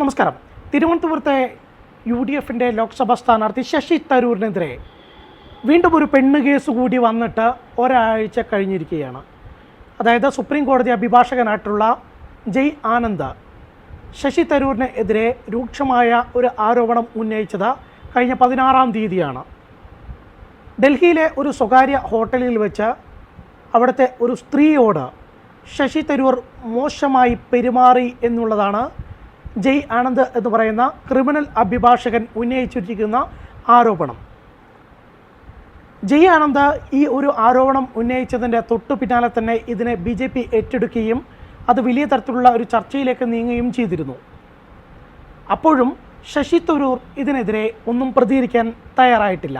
നമസ്കാരം. തിരുവനന്തപുരത്തെ U D എഫിന്റെ ലോക്സഭാ സ്ഥാനാർത്ഥി ശശി തരൂരിനെതിരെ വീണ്ടും ഒരു പെണ്ണ് കേസ് കൂടി വന്നിട്ട് ഒരാഴ്ച കഴിഞ്ഞിരിക്കുകയാണ്. അതായത് സുപ്രീം കോടതി അഭിഭാഷകനായിട്ടുള്ള ജയ് ആനന്ദ് ശശി തരൂരിന് എതിരെ രൂക്ഷമായ ഒരു ആരോപണം ഉന്നയിച്ചത് കഴിഞ്ഞ പതിനാറാം തീയതിയാണ്. ഡൽഹിയിലെ ഒരു സ്വകാര്യ ഹോട്ടലിൽ വെച്ച് അവിടുത്തെ ഒരു സ്ത്രീയോട് ശശി തരൂർ മോശമായി പെരുമാറി എന്നുള്ളതാണ് ജയ് ആനന്ദ് എന്ന് പറയുന്ന ക്രിമിനൽ അഭിഭാഷകൻ ഉന്നയിച്ചിരിക്കുന്ന ആരോപണം. ജയ് ആനന്ദ് ഈ ഒരു ആരോപണം ഉന്നയിച്ചതിന്റെ തൊട്ടു പിന്നാലെ തന്നെ ഇതിനെ ബി ജെ പി ഏറ്റെടുക്കുകയും അത് വലിയ തരത്തിലുള്ള ഒരു ചർച്ചയിലേക്ക് നീങ്ങുകയും ചെയ്തിരുന്നു. അപ്പോഴും ശശി തരൂർ ഇതിനെതിരെ ഒന്നും പ്രതികരിക്കാൻ തയ്യാറായിട്ടില്ല.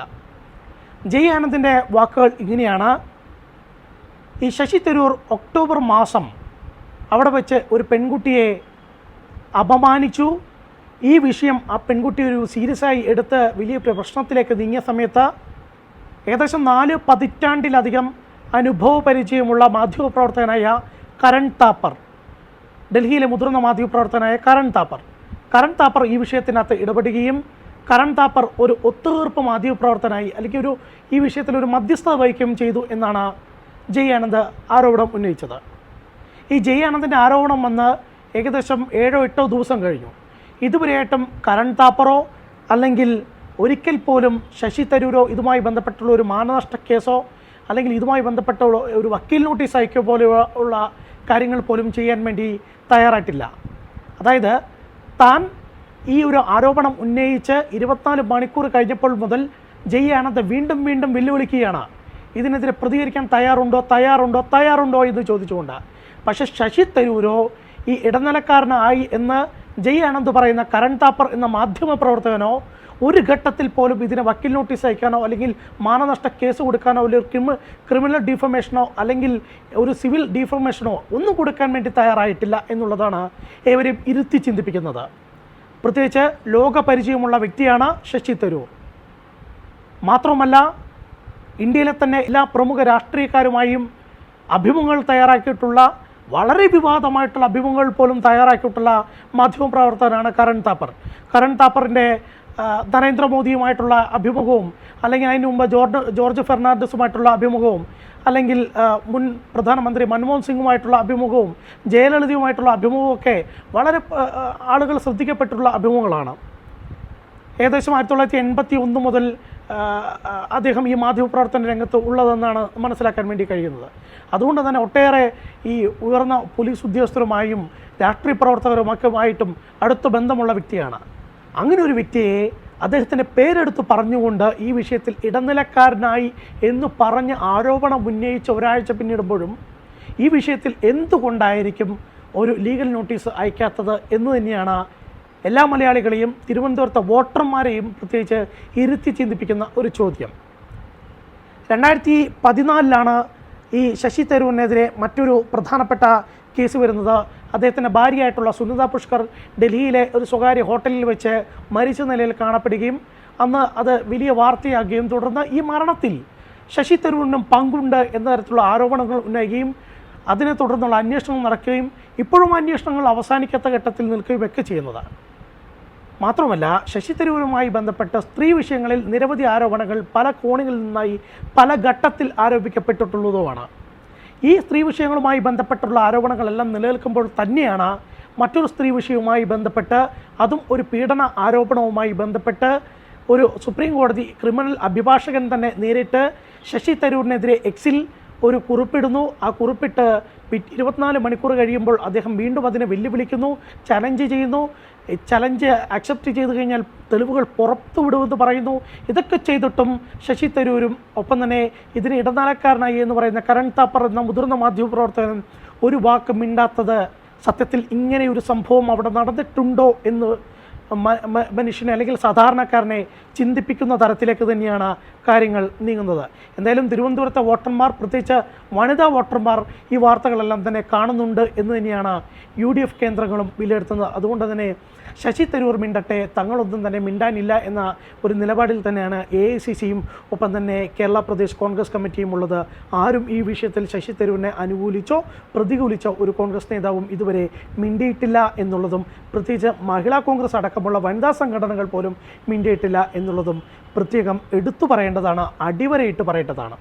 ജയ് ആനന്ദിന്റെ വാക്കുകൾ ഇങ്ങനെയാണ്. ഈ ശശി തരൂർ ഒക്ടോബർ മാസം അവിടെ വെച്ച് ഒരു പെൺകുട്ടിയെ അപമാനിച്ചു. ഈ വിഷയം ആ പെൺകുട്ടി ഒരു സീരിയസ് ആയി എടുത്ത് വലിയ പ്രശ്നത്തിലേക്ക് നീങ്ങിയ സമയത്ത് ഏകദേശം നാല് പതിറ്റാണ്ടിലധികം അനുഭവ പരിചയമുള്ള മാധ്യമപ്രവർത്തകനായ കരൺ താപ്പർ ഡൽഹിയിലെ മുതിർന്ന മാധ്യമപ്രവർത്തകനായ കരൺ താപ്പർ. കരൺ താപ്പർ ഈ വിഷയത്തിനകത്ത് ഇടപെടുകയും കരൺ താപ്പർ ഒരു ഒത്തുതീർപ്പ് മാധ്യമപ്രവർത്തനായി അല്ലെങ്കിൽ ഒരു ഈ വിഷയത്തിൽ ഒരു മധ്യസ്ഥത വഹിക്കുകയും ചെയ്തു എന്നാണ് ജയ് ആനന്ദ് ആരോപണം ഉന്നയിച്ചത്. ഈ ജയ് ആനന്ദിന്റെ ആരോപണം വന്ന് ഏകദേശം ഏഴോ എട്ടോ ദിവസം കഴിഞ്ഞു. ഇതുവരെയായിട്ടും കരൺ താപ്പറോ അല്ലെങ്കിൽ ഒരിക്കൽ പോലും ശശി തരൂരോ ഇതുമായി ബന്ധപ്പെട്ടുള്ള ഒരു മാനനഷ്ട കേസോ അല്ലെങ്കിൽ ഇതുമായി ബന്ധപ്പെട്ട ഒരു വക്കീൽ നോട്ടീസ് അയക്കുക പോലെയുള്ള കാര്യങ്ങൾ പോലും ചെയ്യാൻ വേണ്ടി തയ്യാറായിട്ടില്ല. അതായത് താൻ ഈ ഒരു ആരോപണം ഉന്നയിച്ച് ഇരുപത്തിനാല് മണിക്കൂർ കഴിഞ്ഞപ്പോൾ മുതൽ ജയ് വീണ്ടും വീണ്ടും വെല്ലുവിളിക്കുകയാണ്. ഇതിനെതിരെ പ്രതികരിക്കാൻ തയ്യാറുണ്ടോ? തയ്യാറുണ്ടോ? തയ്യാറുണ്ടോ? എന്ന് ചോദിച്ചുകൊണ്ട്. പക്ഷേ ശശി തരൂരോ ഈ ഇടനിലക്കാരനായി എന്ന് ജയ് ആനന്ദ് പറയുന്ന കരൺ താപ്പർ എന്ന മാധ്യമ പ്രവർത്തകനോ ഒരു ഘട്ടത്തിൽ പോലും ഇതിനെ വക്കീൽ നോട്ടീസ് അയക്കാനോ അല്ലെങ്കിൽ മാനനഷ്ട കേസ് കൊടുക്കാനോ അല്ലെങ്കിൽ ക്രിമി ക്രിമിനൽ ഡിഫമേഷനോ അല്ലെങ്കിൽ ഒരു സിവിൽ ഡിഫമേഷനോ ഒന്നും കൊടുക്കാൻ വേണ്ടി തയ്യാറായിട്ടില്ല എന്നുള്ളതാണ് ഏവരെയും ഇരുത്തി ചിന്തിപ്പിക്കുന്നത്. പ്രത്യേകിച്ച് ലോകപരിചയമുള്ള വ്യക്തിയാണ് ശശി തരൂർ. മാത്രമല്ല ഇന്ത്യയിലെ തന്നെ എല്ലാ പ്രമുഖ രാഷ്ട്രീയക്കാരുമായും അഭിമുഖങ്ങൾ തയ്യാറാക്കിയിട്ടുള്ള വളരെ വിവാദമായിട്ടുള്ള അഭിമുഖങ്ങൾ പോലും തയ്യാറാക്കിയിട്ടുള്ള മാധ്യമപ്രവർത്തകനാണ് കരൺ താപ്പർ. കരൺ താപ്പറിന്റെ നരേന്ദ്രമോദിയുമായിട്ടുള്ള അഭിമുഖവും അല്ലെങ്കിൽ അതിന് മുമ്പ് ജോർജ് ജോർജ് ഫെർണാണ്ടസുമായിട്ടുള്ള അഭിമുഖവും അല്ലെങ്കിൽ മുൻ പ്രധാനമന്ത്രി മൻമോഹൻ സിംഗുമായിട്ടുള്ള അഭിമുഖവും ജയലളിതയുമായിട്ടുള്ള അഭിമുഖമൊക്കെ വളരെ ആളുകൾ ശ്രദ്ധിക്കപ്പെട്ടിട്ടുള്ള അഭിമുഖങ്ങളാണ്. ഏകദേശം ആയിരത്തി തൊള്ളായിരത്തി എൺപത്തി ഒന്ന് മുതൽ അദ്ദേഹം ഈ മാധ്യമപ്രവർത്തന രംഗത്ത് ഉള്ളതെന്നാണ് മനസ്സിലാക്കാൻ വേണ്ടി കഴിയുന്നത്. അതുകൊണ്ട് തന്നെ ഒട്ടേറെ ഈ ഉയർന്ന പോലീസ് ഉദ്യോഗസ്ഥരുമായും രാഷ്ട്രീയ പ്രവർത്തകരുമൊക്കെയുമായിട്ടും അടുത്ത ബന്ധമുള്ള വ്യക്തിയാണ്. അങ്ങനെ ഒരു വ്യക്തിയെ അദ്ദേഹത്തിന്റെ പേരെടുത്ത് പറഞ്ഞുകൊണ്ട് ഈ വിഷയത്തിൽ ഇടനിലക്കാരനായി എന്ന് പറഞ്ഞ് ആരോപണം ഉന്നയിച്ച് ഒരാഴ്ച പിന്നിടുമ്പോഴും ഈ വിഷയത്തിൽ എന്തുകൊണ്ടായിരിക്കും ഒരു ലീഗൽ നോട്ടീസ് അയക്കാത്തത് എന്ന് തന്നെയാണ് എല്ലാ മലയാളികളെയും തിരുവനന്തപുരത്തെ വോട്ടർമാരെയും പ്രത്യേകിച്ച് ഇരുത്തി ചിന്തിപ്പിക്കുന്ന ഒരു ചോദ്യം. രണ്ടായിരത്തി പതിനാലിലാണ് ഈ ശശി തരൂരിനെതിരെ മറ്റൊരു പ്രധാനപ്പെട്ട കേസ് വരുന്നത്. അദ്ദേഹത്തിന്റെ ഭാര്യയായിട്ടുള്ള സുനിത പുഷ്കർ ഡൽഹിയിലെ ഒരു സ്വകാര്യ ഹോട്ടലിൽ വെച്ച് മരിച്ച നിലയിൽ കാണപ്പെടുകയും അന്ന് അത് വലിയ വാർത്തയാകുകയും തുടർന്ന് ഈ മരണത്തിൽ ശശി തരൂരിനും പങ്കുണ്ട് എന്ന തരത്തിലുള്ള ആരോപണങ്ങൾ ഉന്നയിക്കുകയും അതിനെ തുടർന്നുള്ള അന്വേഷണം നടക്കുകയും ഇപ്പോഴും അന്വേഷണങ്ങൾ അവസാനിക്കാത്ത ഘട്ടത്തിൽ നിൽക്കുകയും ഒക്കെ ചെയ്യുന്നതാണ്. മാത്രമല്ല ശശി തരൂരുമായി ബന്ധപ്പെട്ട സ്ത്രീ വിഷയങ്ങളിൽ നിരവധി ആരോപണങ്ങൾ പല കോണുകളിൽ നിന്നായി പല ഘട്ടത്തിൽ ആരോപിക്കപ്പെട്ടിട്ടുള്ളതുമാണ്. ഈ സ്ത്രീ വിഷയങ്ങളുമായി ബന്ധപ്പെട്ടുള്ള ആരോപണങ്ങളെല്ലാം നിലനിൽക്കുമ്പോൾ തന്നെയാണ് മറ്റൊരു സ്ത്രീ വിഷയവുമായി ബന്ധപ്പെട്ട് അതും ഒരു പീഡന ആരോപണവുമായി ബന്ധപ്പെട്ട് ഒരു സുപ്രീം കോടതി ക്രിമിനൽ അഭിഭാഷകൻ തന്നെ നേരിട്ട് ശശി തരൂരിനെതിരെ എക്സിൽ ഒരു കുറിപ്പിടുന്നു. ആ കുറിപ്പിട്ട് ഇരുപത്തിനാല് മണിക്കൂർ കഴിയുമ്പോൾ അദ്ദേഹം വീണ്ടും അതിനെ വെല്ലുവിളിക്കുന്നു ചലഞ്ച് ചെയ്യുന്നു. ചലഞ്ച് അക്സെപ്റ്റ് ചെയ്ത് കഴിഞ്ഞാൽ തെളിവുകൾ പുറത്തു വിടുമെന്ന് പറയുന്നു. ഇതൊക്കെ ചെയ്തിട്ടും ശശി തരൂരും ഒപ്പം തന്നെ ഇതിന് ഇടനിലക്കാരനായി എന്ന് പറയുന്ന കരൺ താപ്പർ എന്ന മുതിർന്ന മാധ്യമപ്രവർത്തകൻ ഒരു വാക്ക് മിണ്ടാത്തത് സത്യത്തിൽ ഇങ്ങനെ ഒരു സംഭവം അവിടെ നടന്നിട്ടുണ്ടോ എന്ന് മനുഷ്യനെ അല്ലെങ്കിൽ സാധാരണക്കാരനെ ചിന്തിപ്പിക്കുന്ന തരത്തിലേക്ക് തന്നെയാണ് കാര്യങ്ങൾ നീങ്ങുന്നത്. എന്തായാലും തിരുവനന്തപുരത്തെ വോട്ടർമാർ പ്രത്യേകിച്ച് വനിതാ വോട്ടർമാർ ഈ വാർത്തകളെല്ലാം തന്നെ കാണുന്നുണ്ട് എന്ന് തന്നെയാണ് യു ഡി എഫ് കേന്ദ്രങ്ങളും വിലയിരുത്തുന്നത്. അതുകൊണ്ട് തന്നെ ശശി തരൂർ മിണ്ടട്ടെ തങ്ങളൊന്നും തന്നെ മിണ്ടാനില്ല എന്ന ഒരു നിലപാടിൽ തന്നെയാണ് എ ഐ സി സിയും ഒപ്പം തന്നെ കേരള പ്രദേശ് കോൺഗ്രസ് കമ്മിറ്റിയും ഉള്ളത്. ആരും ഈ വിഷയത്തിൽ ശശി തരൂരിനെ അനുകൂലിച്ചോ പ്രതികൂലിച്ചോ ഒരു കോൺഗ്രസ് നേതാവും ഇതുവരെ മിണ്ടിയിട്ടില്ല എന്നുള്ളതും പ്രത്യേകിച്ച് മഹിളാ കോൺഗ്രസ് അടക്കമുള്ള വനിതാ സംഘടനകൾ പോലും മിണ്ടിയിട്ടില്ല എന്നുള്ളതും പ്രത്യേകം എടുത്തു പറയേണ്ടതാണ് അടിവരയിട്ട് പറയേണ്ടതാണ്.